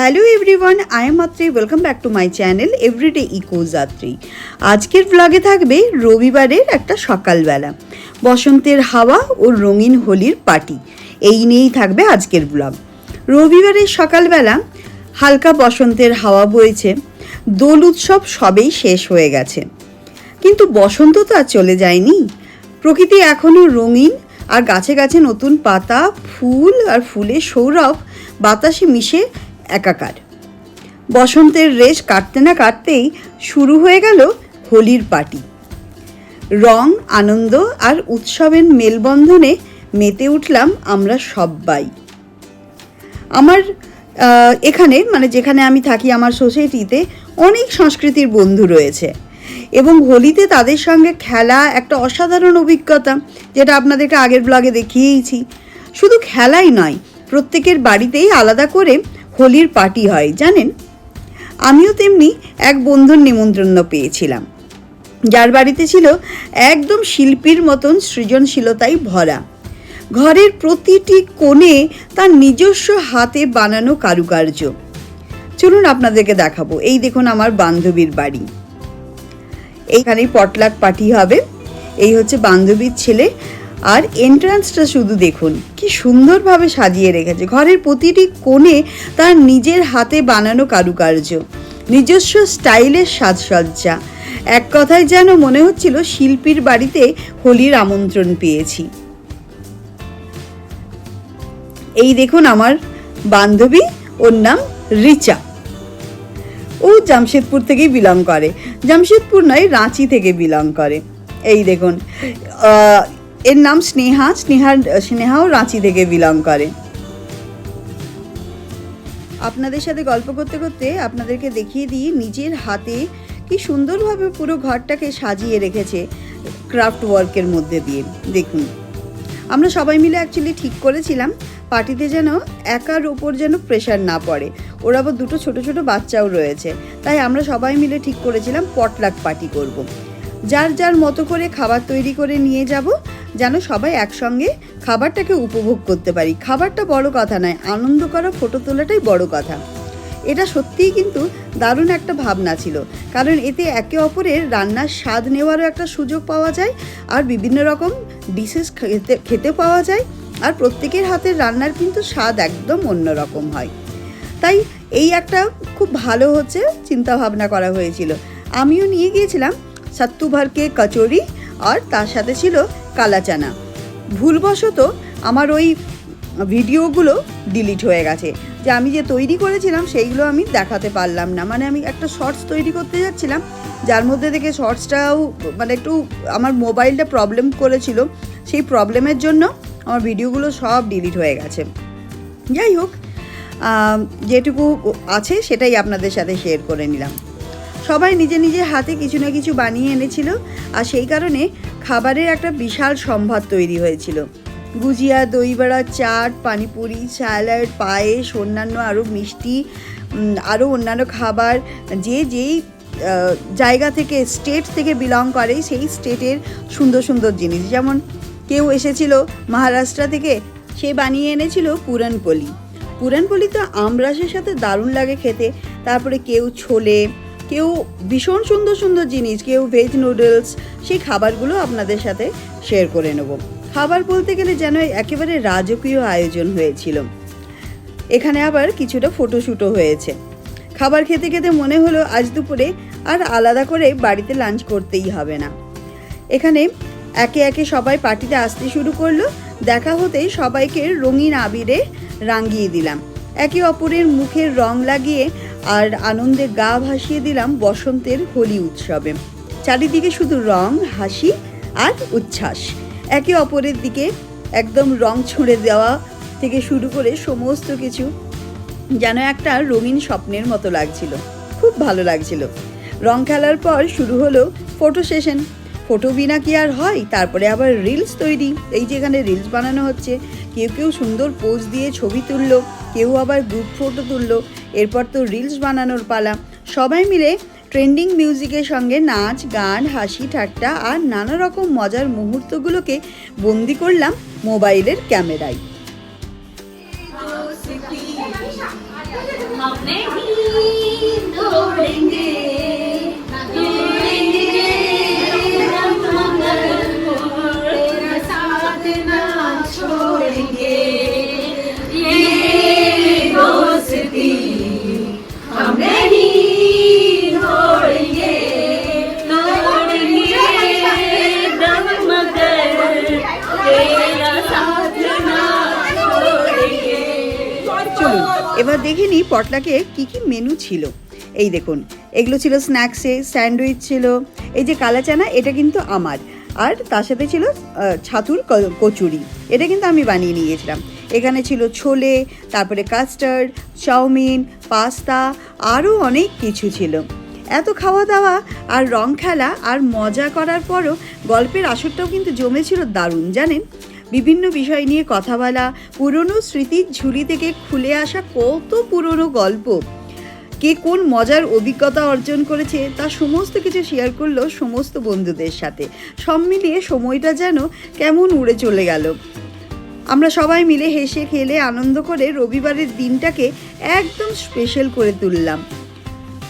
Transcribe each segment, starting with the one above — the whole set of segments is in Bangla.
Hello everyone I am Matri welcome back to my channel everyday eco Jatri আজকের ব্লগে থাকবে রবিবারের একটা সকালবেলা বসন্তের হাওয়া ও রঙিন হোলির পার্টি। এই নিয়েই থাকবে আজকের ব্লগ রবিবারের সকালবেলা হালকা বসন্তের হাওয়া বইছে। দোল উৎসব সবেই শেষ হয়ে গেছে। কিন্তু বসন্ত তো আর চলে যায়নি। প্রকৃতি এখনও রঙিন আর গাছে গাছে নতুন পাতা, ফুল আর ফুলের সৌরভ বাতাসে মিশে একাকার। বসন্তের রেশ কাটতে না কাটতেই শুরু হয়ে গেল হোলির পার্টি। রং, আনন্দ আর উৎসবের মেলবন্ধনে মেতে উঠলাম আমরা সবাই আমার এখানে মানে যেখানে আমি থাকি আমার সোসাইটিতে অনেক সংস্কৃতির বন্ধু রয়েছে এবং হোলিতে তাদের সঙ্গে খেলা একটা অসাধারণ অভিজ্ঞতা যেটা আপনাদেরকে আগের ব্লগে দেখিয়েইছি। শুধু খেলাই নয়, প্রত্যেকের বাড়িতেই আলাদা করে হোলির পার্টি হয়, জানেন? আমিও তেমনি এক বন্ধুর নিমন্ত্রণ পেয়েছিলাম। যার বাড়িতে ছিল একদম শিল্পীর মতন সৃজনশীলতায় ভরা। ঘরের প্রতিটি কোণে তার নিজস্ব হাতে বানানো কারুকার্য। চলুন আপনাদেরকে দেখাবো। এই দেখুন আমার বান্ধবীর বাড়ি। এইখানেই পটলাক পার্টি হবে। এই হচ্ছে বান্ধবীর ছেলে আর এন্ট্রান্সটা শুধু দেখুন, কি সুন্দরভাবে সাজিয়ে রেখেছে। ঘরের প্রতিটি কোণে তার নিজের হাতে বানানো কারুকার্য, নিজস্ব স্টাইলের সাজসজ্জা। এক কথায় যেন মনে হচ্ছিল শিল্পীর বাড়িতে হোলির আমন্ত্রণ পেয়েছি। এই দেখুন আমার বান্ধবী, ওর নাম রিচা। ও জামশেদপুর থেকেই বিলং করে। জামশেদপুর নয়, রাঁচি থেকে বিলং করে। এই দেখুন এর নাম স্নেহা। স্নেহার, স্নেহাও রাঁচি থেকে বিলং করে। আপনাদের সাথে গল্প করতে করতে আপনাদেরকে দেখিয়ে দিই নিজের হাতে কি সুন্দরভাবে পুরো ঘরটাকে সাজিয়ে রেখেছে ক্রাফট ওয়ার্কের মধ্যে দিয়ে। দেখুন, আমরা সবাই মিলে অ্যাকচুয়ালি ঠিক করেছিলাম, পার্টিতে যেন একার ওপর যেন প্রেশার না পড়ে। ওর আবার দুটো ছোট ছোট বাচ্চাও রয়েছে, তাই আমরা সবাই মিলে ঠিক করেছিলাম পটলাক পার্টি করব। যার যার মতো করে খাবার তৈরি করে নিয়ে যাব যেন সবাই একসঙ্গে খাবারটাকে উপভোগ করতে পারি। খাবারটা বড় কথা নয়, আনন্দ করা, ফটো তোলাটাই বড় কথা। এটা সত্যিই কিন্তু দারুণ একটা ভাবনা ছিল। কারণ এতে একে অপরের রান্নার স্বাদ নেওয়ারও একটা সুযোগ পাওয়া যায়, আর বিভিন্ন রকম ডিশেস খেতে খেতে পাওয়া যায়, আর প্রত্যেকের হাতের রান্নার কিন্তু স্বাদ একদম অন্যরকম হয়। তাই এই একটা খুব ভালো হচ্ছে চিন্তা ভাবনা করা হয়েছিল। আমিও নিয়ে গিয়েছিলাম সাত্তু ভরকে কচুরি, আর তার সাথে ছিল কালাচানা। ভুলবশত আমার ওই ভিডিওগুলো ডিলিট হয়ে গেছে। যে আমি যে তৈরি করেছিলাম সেইগুলো আমি দেখাতে পারলাম না। মানে আমি একটা শর্টস তৈরি করতে যাচ্ছিলাম, যার মধ্যে থেকে শর্টসটাও মানে একটু আমার মোবাইলটা প্রবলেম করেছিল। সেই প্রবলেমের জন্য আমার ভিডিওগুলো সব ডিলিট হয়ে গেছে। যাই হোক যেটুকু আছে সেটাই আপনাদের সাথে শেয়ার করে নিলাম। সবাই নিজে নিজে হাতে কিছু না কিছু বানিয়ে এনেছিল আর সেই কারণে খাবারের একটা বিশাল সম্ভার তৈরি হয়েছিল। গুজিয়া, দইবড়া, চাট, পানিপুরি, স্যালাড, পায়েস, অন্যান্য আরও মিষ্টি আরও অন্যান্য খাবার যে যেই জায়গা থেকে, স্টেট থেকে বিলং করে সেই স্টেটের সুন্দর সুন্দর জিনিস। যেমন কেউ এসেছিল মহারাষ্ট্র থেকে, সে বানিয়ে এনেছিল পুরানপলি পুরানপলি তো আমরাসের সাথে দারুণ লাগে খেতে। তারপরে কেউ ছোলে কেউ ভীষণ সুন্দর সুন্দর জিনিস, কেউ ভেজ নুডলস সেই খাবারগুলো আপনাদের সাথে শেয়ার করে নেব। খাবার বলতে গেলে যেন একেবারে রাজকীয় আয়োজন হয়েছিল। এখানে আবার কিছুটা ফটোশ্যুটও হয়েছে। খাবার খেতে খেতে মনে হলো আজ দুপুরে আর আলাদা করে বাড়িতে লাঞ্চ করতেই হবে না। এখানে একে একে সবাই পার্টিতে আসতে শুরু করল। দেখা হতেই সবাইকে রঙিন আবিরে রাঙিয়ে দিলাম। একে অপরের মুখের রং লাগিয়ে আর আনন্দে গা ভাসিয়ে দিলাম বসন্তের হোলি উৎসবে। চারিদিকে শুধু রং, হাসি আর উচ্ছ্বাস। একে অপরের দিকে একদম রং ছুঁড়ে দেওয়া থেকে শুরু করে সমস্ত কিছু যেন একটা রঙিন স্বপ্নের মতো লাগছিল। খুব ভালো লাগছিল। রং খেলার পর শুরু হলো ফটো সেশন ফটো বিনা কি আর হয় তারপরে আবার রিলস তৈরি এই যে এখানে রিলস বানানো হচ্ছে কেউ কেউ সুন্দর পোজ দিয়ে ছবি তুললো কেউ আবার গ্রুপ ফটো তুললো এরপর তো রিলস বানানোর পালা সবাই মিলে ট্রেন্ডিং মিউজিকের সঙ্গে নাচ গান হাসি ঠাট্টা আর নানা রকম মজার মুহূর্তগুলোকে বন্দি করলাম মোবাইলের ক্যামেরায় दोस्ती हम नहीं এবার দেখে নিই পটলাকে কি কি মেনু ছিল। এই দেখুন, এগুলো ছিল স্ন্যাক্সে স্যান্ডউইচ ছিল, এই যে কালা চানা, এটা কিন্তু আমার। আর তার সাথে ছিল ছাতুর কচুরি, এটা কিন্তু আমি বানিয়ে নিয়েছিলাম। এখানে ছিল ছোলে, তারপরে কাস্টার্ড চাউমিন, পাস্তা, আরও অনেক কিছু ছিল। এত খাওয়া দাওয়া আর রং খেলা আর মজা করার পরও গল্পের আসরটাও কিন্তু জমেছিল দারুণ, জানেন? বিভিন্ন বিষয় নিয়ে কথা বলা, পুরনো স্মৃতির ঝুলি থেকে খুলে আসা কত পুরনো গল্প। কে কোন মজার অভিজ্ঞতা অর্জন করেছে তা সমস্ত কিছু শেয়ার করল সমস্ত বন্ধুদের সাথে। সব মিলিয়ে সময়টা যেন কেমন উড়ে চলে গেল। আমরা সবাই মিলে হেসে খেলে আনন্দ করে রবিবারের দিনটাকে একদম স্পেশাল করে তুললাম।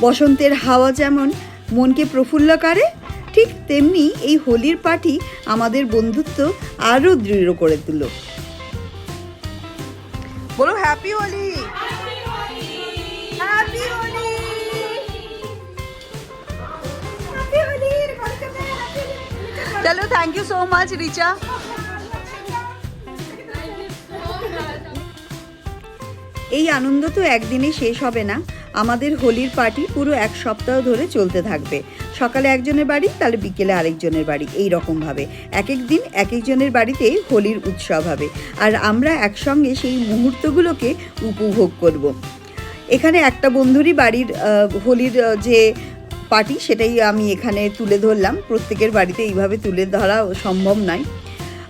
বসন্তের হাওয়া যেমন মনকে প্রফুল্ল করে ঠিক তেমনি এই হোলির পার্টি আমাদের বন্ধুত্ব আরও দৃঢ় করে তুলো। বলো হ্যাপি হোলি চলো thank you so much Richa এই আনন্দ তো একদিনে শেষ হবে না। আমাদের হোলির পার্টি পুরো এক সপ্তাহ ধরে চলতে থাকবে। সকালে একজনের বাড়ি, তাহলে বিকেলে আরেকজনের বাড়ি এই রকমভাবে এক এক দিন এক একজনের বাড়িতে হোলির উৎসব হবে। আর আমরা একসঙ্গে সেই মুহূর্তগুলোকে উপভোগ করব। এখানে একটা বন্ধুরই বাড়ির হোলির যে পার্টি, সেটাই আমি এখানে তুলে ধরলাম। প্রত্যেকের বাড়িতে এইভাবে তুলে ধরা সম্ভব নয়।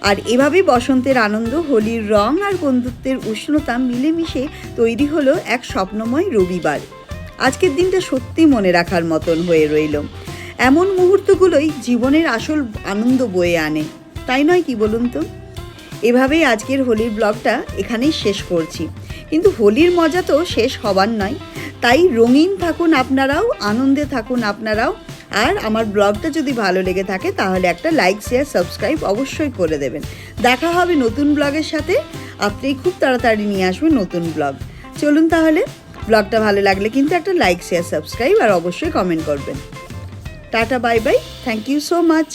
আর এভাবেই বসন্তের আনন্দ, হোলির রং আর বন্ধুত্বের উষ্ণতা মিলেমিশে তৈরি হলো এক স্বপ্নময় রবিবার। আজকের দিনটা সত্যি মনে রাখার মতন হয়ে রইল। এমন মুহূর্তগুলোই জীবনের আসল আনন্দ বয়ে আনে। তাই নয় কি বলুন তো? এভাবেই আজকের হোলির ব্লগটা এখানেই শেষ করছি। কিন্তু হোলির মজা তো শেষ হবার নয়। তাই রঙিন থাকুন আপনারাও, আনন্দে থাকুন আপনারাও। আর আমার ব্লগটা যদি ভালো লেগে থাকে, তাহলে একটা লাইক, শেয়ার, সাবস্ক্রাইব অবশ্যই করে দেবেন। দেখা হবে নতুন ব্লগের সাথে। আপনি খুব তাড়াতাড়ি নিয়ে আসবেন নতুন ব্লগ। চলুন তাহলে, ব্লগটা ভালো লাগলে কিন্তু একটা লাইক, শেয়ার, সাবস্ক্রাইব আর অবশ্যই কমেন্ট করবেন। Tata bye bye. Thank you so much